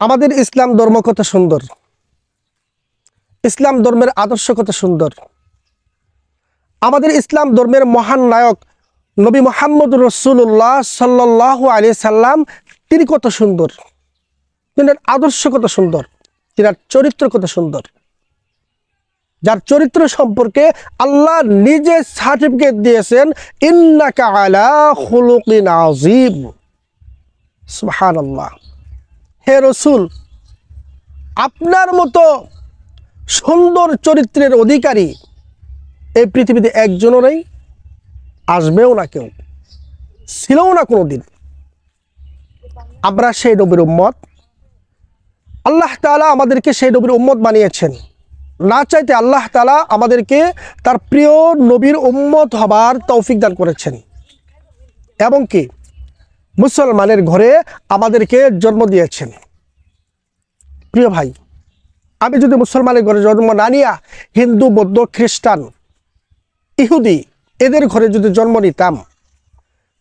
আমাদের ইসলাম ধর্ম কত সুন্দর। ইসলাম ধর্মের আদর্শ কত সুন্দর। আমাদের ইসলাম ধর্মের মহান নায়ক নবী মোহাম্মদ রসুল্লাহ সাল্লাহ আলি সাল্লাম, তিনি কত সুন্দর। তিনার আদর্শ কত সুন্দর। তিনার চরিত্র কত সুন্দর। যার চরিত্র সম্পর্কে আল্লাহ নিজে সার্টিফিকেট দিয়েছেন, ইন্নাকা আলা খুলুকিন আজিম সুবহানাল্লাহ। হে রসুল, আপনার মতো সুন্দর চরিত্রের অধিকারী এই পৃথিবীতে একজনও নেই, আসবেও না কেউ, ছিলও না কোনো দিন আমরা সেই নবীর উম্মত। আল্লাহ তাআলা আমাদেরকে সেই নবীর উম্মত বানিয়েছেন। না চাইতে আল্লাহ তালা আমাদেরকে তার প্রিয় নবীর উম্মত হবার তৌফিক দান করেছেন। এবং কি? মুসলমানের ঘরে আমাদেরকে জন্ম দিয়েছেন। প্রিয় ভাই, আমি যদি মুসলমানের ঘরে জন্ম না নিয়া হিন্দু, বৌদ্ধ, খ্রিস্টান, ইহুদি এদের ঘরে যদি জন্ম নিতাম,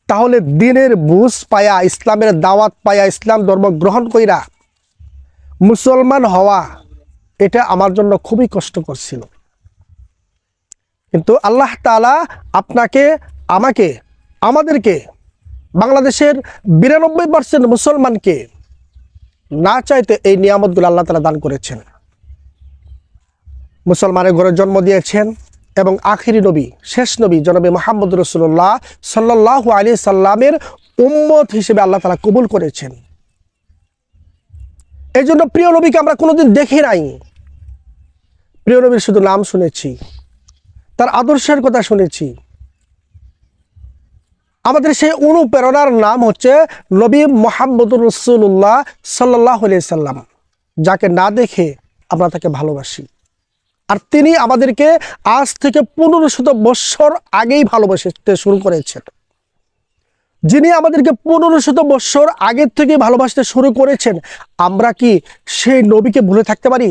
তাহলে দিনের বুঝ পায়া, ইসলামের দাওয়াত পায়া, ইসলাম ধর্ম গ্রহণ কইরা মুসলমান হওয়া এটা আমার জন্য খুবই কষ্টকর ছিল। কিন্তু আল্লাহ তাআলা আপনাকে, আমাকে, আমাদেরকে বাংলাদেশের বিরানব্বই পার্সেন্ট মুসলমানকে না চাইতে এই নিয়ামতগুলো আল্লাহ তালা দান করেছেন। মুসলমানের ঘরে জন্ম দিয়েছেন এবং আখিরি নবী, শেষ নবী জনবী মোহাম্মদ রসুল্লাহ সাল্লাহ আলী সাল্লামের উম্মত হিসেবে আল্লাহ তালা কবুল করেছেন। এই জন্য প্রিয় নবীকে আমরা কোনোদিন দেখি নাই। প্রিয় নবীর শুধু নাম শুনেছি, তার আদর্শের কথা শুনেছি আমাদের সেই অনুপ্রেরণার নাম হচ্ছে নবী মোহাম্মদুর রসুল্লাহ সাল্লাহ সাল্লাম, যাকে না দেখে আমরা তাকে ভালোবাসি। আর তিনি আমাদেরকে আজ থেকে পনেরো শত বৎসর আগেই ভালোবাসতে শুরু করেছেন। যিনি আমাদেরকে পনেরো শত বৎসর আগের থেকে ভালোবাসতে শুরু করেছেন, আমরা কি সেই নবীকে ভুলে থাকতে পারি?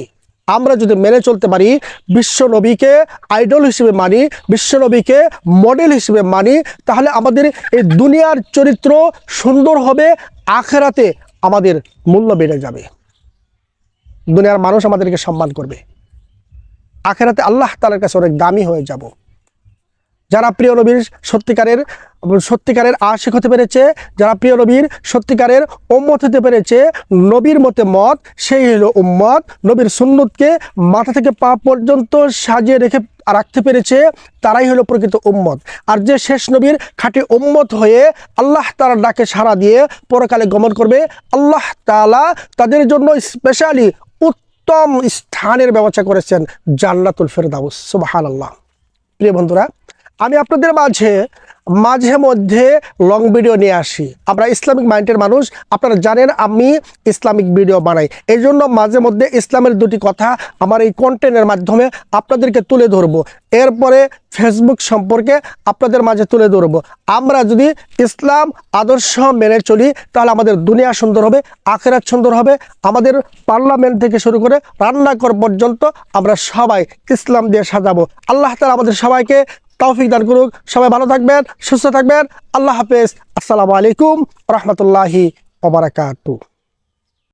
আমরা যদি মেনে চলতে পারি বিশ্বনবীকে আইডল হিসেবে মানি বিশ্বনবীকে মডেল হিসেবে মানি, তাহলে আমাদের এই দুনিয়ার চরিত্র সুন্দর হবে, আখেরাতে আমাদের মূল্য বেড়ে যাবে। দুনিয়ার মানুষ আমাদেরকে সম্মান করবে। আখেরাতে আল্লাহ তালার কাছে অনেক দামি হয়ে যাব। যারা প্রিয় নবীর সত্যিকারের সত্যিকারের আশিক হতে পেরেছে, যারা প্রিয় নবীর সত্যিকারের উম্মত হতে পেরেছে, নবীর মতে মত, সেই হলো উম্মত, নবীর সুন্নতকে মাথা থেকে পা পর্যন্ত সাজিয়ে রেখে রাখতে পেরেছে, তারাই হলো প্রকৃত উম্মত। আর যে শেষ নবীর খাঁটি উম্মত হয়ে আল্লাহ তালার ডাকে সাড়া দিয়ে পরকালে গমন করবে, আল্লাহ তালা তাদের জন্য স্পেশালি উত্তম স্থানের ব্যবস্থা করেছেন, জান্নাতুল ফেরদাউস সুবাহান আল্লাহ প্রিয় বন্ধুরা আমি আপনাদের মাঝে মাঝে মধ্যে লং ভিডিও নিয়ে আসি। আমরা ইসলামিক মাইন্ডের মানুষ, আপনারা জানেন আমি ইসলামিক ভিডিও বানাই। এই জন্য মাঝে মধ্যে ইসলামের দুটি কথা আমার এই কন্টেন্টের মাধ্যমে আপনাদেরকে তুলে ধরবো। এরপরে ফেসবুক সম্পর্কে আপনাদের মাঝে তুলে ধরবো। আমরা যদি ইসলাম আদর্শ মেনে চলি, তাহলে আমাদের দুনিয়া সুন্দর হবে, আখেরাত সুন্দর হবে। আমাদের পার্লামেন্ট থেকে শুরু করে রান্নাঘর পর্যন্ত আমরা সবাই ইসলাম দিয়ে সাজাবো। আল্লাহ তালা আমাদের সবাইকে তৌফিক দান করুক। সবাই ভালো থাকবেন সুস্থ থাকবেন। আল্লাহ হাফেজ। আসসালামু আলাইকুম রহমতুল্লাহি ওবরাকাতু